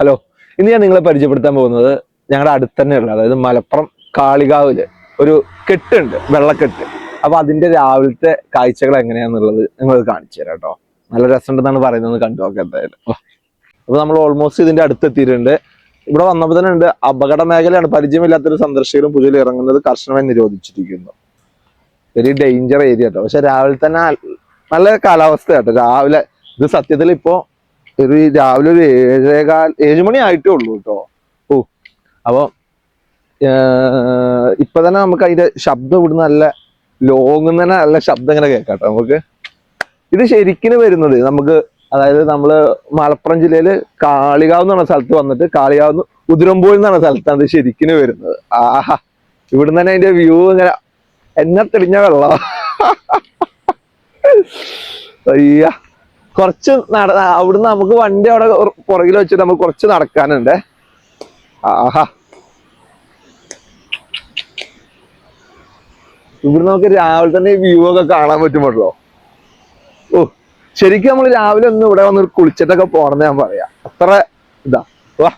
Hello ഇന്ന് ഞാൻ നിങ്ങളെ പരിചയപ്പെടുത്താൻ പോകുന്നത് ഞങ്ങളുടെ അടുത്ത് തന്നെയുള്ള അതായത് മലപ്പുറം കാളികാവിൽ ഒരു കെട്ടുണ്ട് വെള്ളക്കെട്ട്. അപ്പൊ അതിന്റെ രാവിലത്തെ കാഴ്ചകൾ എങ്ങനെയാന്നുള്ളത് നിങ്ങൾ കാണിച്ചു തരാം കേട്ടോ. നല്ല രസമുണ്ടെന്നാണ് പറയുന്നത് കണ്ടു നോക്കാം എന്തായാലും. അപ്പൊ നമ്മൾ ഓൾമോസ്റ്റ് ഇതിന്റെ അടുത്തെത്തിയിട്ടുണ്ട്. ഇവിടെ വന്നപ്പോൾ തന്നെ ഉണ്ട് അപകട മേഖലയാണ് പരിചയമില്ലാത്തൊരു സന്ദർശകരും പുതിയ ഇറങ്ങുന്നത് കർശനമായി നിരോധിച്ചിരിക്കുന്നു. വെരി ഡേഞ്ചർ ഏരിയ കേട്ടോ പക്ഷെ രാവിലെ തന്നെ നല്ല- കാലാവസ്ഥ കേട്ടോ. രാവിലെ ഇത് സത്യത്തിൽ ഇപ്പോ ഒരു രാവിലെ ഒരു ഏഴേകാൽ ഏഴ് മണി ആയിട്ടേ ഉള്ളൂ കേട്ടോ ഓ അപ്പൊ ഇപ്പൊ തന്നെ നമുക്ക് അതിന്റെ ശബ്ദം ഇവിടുന്ന് നല്ല ലോങ് തന്നെ നല്ല ശബ്ദം ഇങ്ങനെ കേൾക്കാം നമുക്ക്. ഇത് ശരിക്കും വരുന്നത് നമുക്ക് അതായത് നമ്മൾ മലപ്പുറം ജില്ലയിൽ കാളികാവ് എന്ന് പറഞ്ഞ സ്ഥലത്ത് വന്നിട്ട് കാളികാവ് ഉതിരമ്പോയിൽ എന്ന് പറഞ്ഞ സ്ഥലത്താണ് ഇത് ശരിക്കും വരുന്നത്. ആഹാ ഇവിടുന്ന് തന്നെ അതിന്റെ വ്യൂ ഇങ്ങനെ എന്നെ തെളിഞ്ഞ വെള്ളം അയ്യ. കുറച്ച് നട അവിടുന്ന് നമുക്ക് വണ്ടി അവിടെ പുറകിൽ വെച്ചിട്ട് നമുക്ക് കുറച്ച് നടക്കാനുണ്ട്. ആഹാ. ഇവിടെ നമുക്ക് രാവിലെ തന്നെ വ്യൂ ഒക്കെ കാണാൻ പറ്റുമല്ലോ ഓ ശരിക്കും നമ്മൾ രാവിലെ ഒന്ന് ഇവിടെ വന്ന് കുളിച്ചിട്ടൊക്കെ പോണെന്ന് ഞാൻ പറയാം. അത്ര ഇതാ. വാ.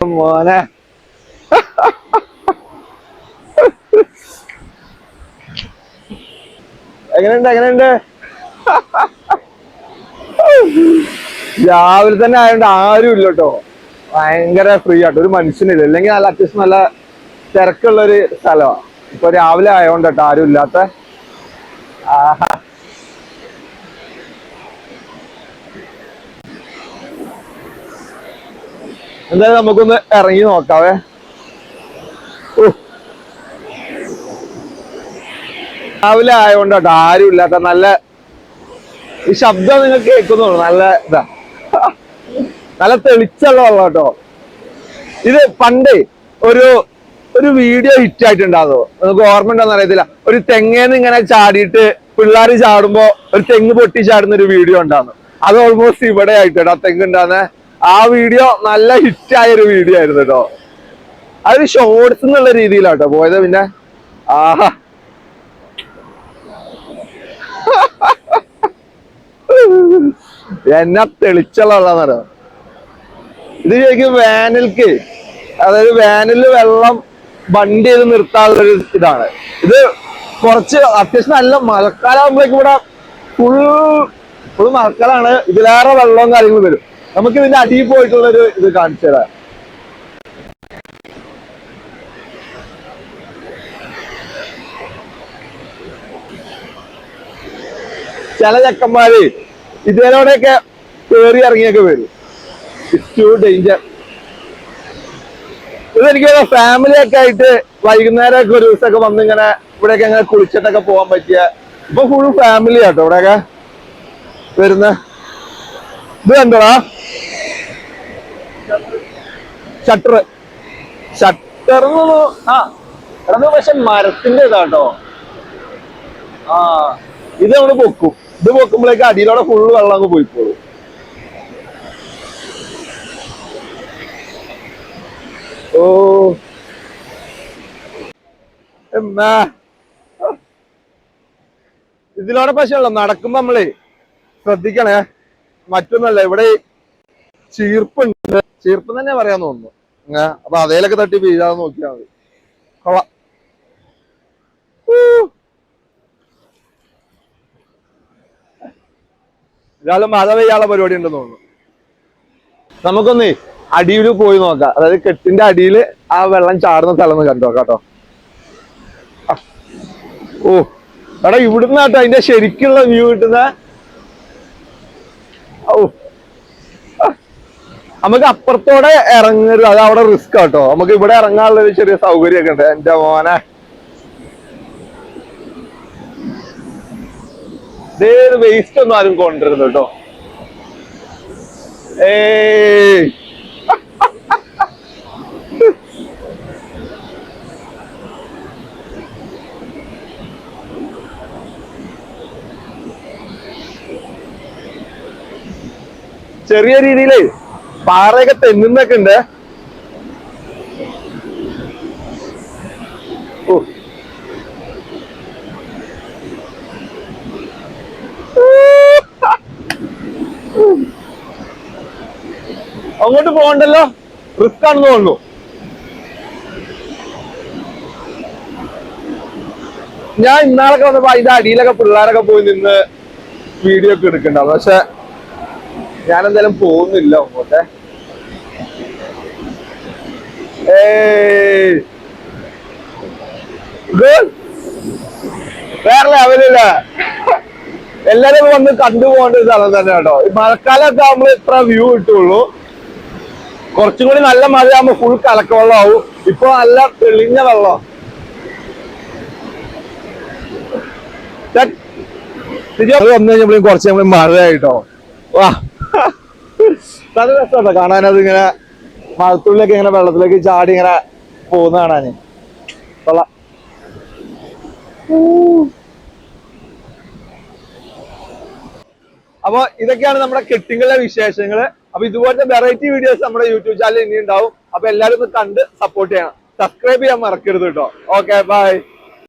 മോനെ. എങ്ങനെയുണ്ട് എങ്ങനെയുണ്ട്? രാവിലെ തന്നെ ആയതുകൊണ്ട് ആരും ഇല്ല കേട്ടോ ഭയങ്കര ഫ്രീ ആട്ടോ ഒരു മനുഷ്യനില്ല. അല്ലെങ്കിൽ നല്ല അത്യാവശ്യം നല്ല തിരക്കുള്ള ഒരു സ്ഥലമാണ് ഇപ്പൊ രാവിലെ ആയതുകൊണ്ട് കേട്ടോ ആരും ഇല്ലാത്ത. എന്തായാലും നമുക്കൊന്ന് ഇറങ്ങി നോക്കാവേ. രാവിലെ ആയതുകൊണ്ട് കേട്ടോ ആരും ഇല്ലാത്ത നല്ല ഈ ശബ്ദം നിങ്ങൾ കേൾക്കുന്നുള്ളൂ നല്ല ഇതാ. നല്ല തെളിച്ചുള്ള വെള്ളം കേട്ടോ. ഇത് പണ്ട് ഒരു ഒരു വീഡിയോ ഹിറ്റ് ആയിട്ടുണ്ടാകുമോ നമുക്ക് ഓർമ്മ ഉണ്ടോന്ന് ഒരു തെങ്ങേന്ന് ഇങ്ങനെ ചാടിയിട്ട് പിള്ളേർ ചാടുമ്പോ ഒരു തെങ്ങ് പൊട്ടി ചാടുന്ന ഒരു വീഡിയോ ഉണ്ടാകുന്നു അത് ഓൾമോസ്റ്റ് ഇവിടെ ആയിട്ട് ആ തെങ്ങ് ഉണ്ടാകുന്ന ആ വീഡിയോ നല്ല ഹിറ്റ് ആയ ഒരു വീഡിയോ ആയിരുന്നു കേട്ടോ. അതൊരു ഷോർട്സ് എന്നുള്ള രീതിയിലാട്ടോ പോയത് പിന്നെ. ആഹാ. എന്നാ തെളിച്ചുള്ള വെള്ളമെന്നറിയോ ഇത് ശരിക്കും വേനൽക്ക് അതായത് വേനലിൽ വെള്ളം വണ്ടി ചെയ്ത് നിർത്താനുള്ളൊരു ഇതാണ്. ഇത് കുറച്ച് അത്യാവശ്യം നല്ല മഴക്കാലാകുമ്പോഴേക്കും ഇവിടെ ഫുൾ ഫുൾ മഴക്കാലാണ് ഇതിലേറെ വെള്ളവും കാര്യങ്ങളും വരും. നമുക്ക് ഇതിന്റെ അടിയിൽ പോയിട്ടുള്ളൊരു ഇത് കാണിച്ചു തരാം ചില ചെക്കന്മാര് ഇതിലൂടെയൊക്കെ കേറി ഇറങ്ങിയൊക്കെ വരും. ഇറ്റ്സ് ടു ഡേഞ്ചർ ഇതെനിക്ക് ഫാമിലി ഒക്കെ ആയിട്ട് വൈകുന്നേരം ഒക്കെ ഒരു ദിവസമൊക്കെ വന്ന് ഇങ്ങനെ ഇവിടെയൊക്കെ ഇങ്ങനെ കുളിച്ചിട്ടൊക്കെ പോകാൻ പറ്റിയ ഇപ്പൊ ഫുൾ ഫാമിലി ആട്ടോ ഇവിടെയൊക്കെ വരുന്ന. ഇത് കണ്ടോടാ? ഷട്ടർ ഷട്ടർ ആ പക്ഷെ മരത്തിന്റെ ഇതാട്ടോ ആ ഇത് നമ്മൾ പൊക്കും. ഇത് പൊക്കുമ്പോഴേക്ക് അടിയിലൂടെ ഫുള്ള് വെള്ളം അങ്ങ് പോയിക്കോളും. ഓ. എന്നാ? ഇതിലൂടെ പശുള്ള നടക്കുമ്പോ നമ്മളേ ശ്രദ്ധിക്കണേ. മറ്റൊന്നല്ല ഇവിടെ ചീർപ്പുണ്ട്. ചീർപ്പ് തന്നെ പറയാൻ തോന്നുന്നു. അപ്പൊ അതേലൊക്കെ തട്ടി വീഴാതെ നോക്കിയാൽ മതി. കൊള്ളാം. ഇതാളും മഴ പെയ്യാനുള്ള പരിപാടി ഉണ്ടെന്ന് തോന്നുന്നു. നമുക്കൊന്ന് അടിയിൽ പോയി നോക്കാം. അതായത് കെട്ടിന്റെ അടിയിൽ ആ വെള്ളം ചാടുന്ന സ്ഥലം ഒന്ന് കണ്ടു നോക്കാം കേട്ടോ. ഓ എടാ ഇവിടുന്ന് കേട്ടോ അതിന്റെ ശരിക്കുള്ള വ്യൂ കിട്ടുന്ന. ഓ നമുക്ക് അപ്പുറത്തോടെ ഇറങ്ങരുത്. അത് അവിടെ റിസ്ക് ആട്ടോ നമുക്ക് ഇവിടെ ഇറങ്ങാനുള്ള ചെറിയ സൗകര്യമൊക്കെ ഉണ്ട്. എന്റെ മോനെ. വേസ്റ്റ് ഒന്നും ആരും കൊണ്ടുവരുന്നു കേട്ടോ. ഏ ചെറിയ രീതിയിൽ പാറയൊക്കെ തെന്നുന്നൊക്കെ ഉണ്ട്. ഓ. അങ്ങോട്ട് പോകണ്ടല്ലോ? റിസ്ക് ആണെന്ന് തോന്നുന്നു ഞാൻ ഇന്നാളൊക്കെ വന്നപ്പോ അതിന്റെ അടിയിലൊക്കെ പിള്ളേരൊക്കെ പോയി നിന്ന് വീഡിയോ ഒക്കെ എടുക്കണ്ടാവും പക്ഷെ ഞാൻ എന്തായാലും പോകുന്നില്ല അങ്ങോട്ടെ. വേറെ ലെവലില്ല എല്ലാരും വന്ന് കണ്ടുപോകേണ്ട ഒരു സ്ഥലം തന്നെ കേട്ടോ ഈ നമ്മൾ ഇത്ര വ്യൂ കിട്ടുള്ളൂ. കുറച്ചും കൂടി നല്ല മഴയാകുമ്പോ ഫുൾ കലക്ക വെള്ളമാവും ഇപ്പൊ നല്ല തെളിഞ്ഞ വെള്ളം. വന്നു കഴിഞ്ഞപ്പോഴും കുറച്ച് നമ്മൾ മഴയായിട്ടോ. വാ. നല്ല രസമുണ്ടോ കാണാനത് ഇങ്ങനെ മഴത്തുള്ളിലൊക്കെ ഇങ്ങനെ വെള്ളത്തിലേക്ക് ചാടി ഇങ്ങനെ പോകുന്ന കാണാന് കൊള്ളാം. അപ്പൊ ഇതൊക്കെയാണ് നമ്മുടെ കെട്ടിങ്ങളുടെ വിശേഷങ്ങൾ. അപ്പൊ ഇതുപോലത്തെ വെറൈറ്റി വീഡിയോസ് നമ്മുടെ യൂട്യൂബ് ചാനലിൽ ഇനി ഉണ്ടാവും അപ്പൊ എല്ലാവരും ഒന്ന് കണ്ട് സപ്പോർട്ട് ചെയ്യണം. സബ്സ്ക്രൈബ് ചെയ്യാൻ മറക്കരുത് കേട്ടോ. Okay bye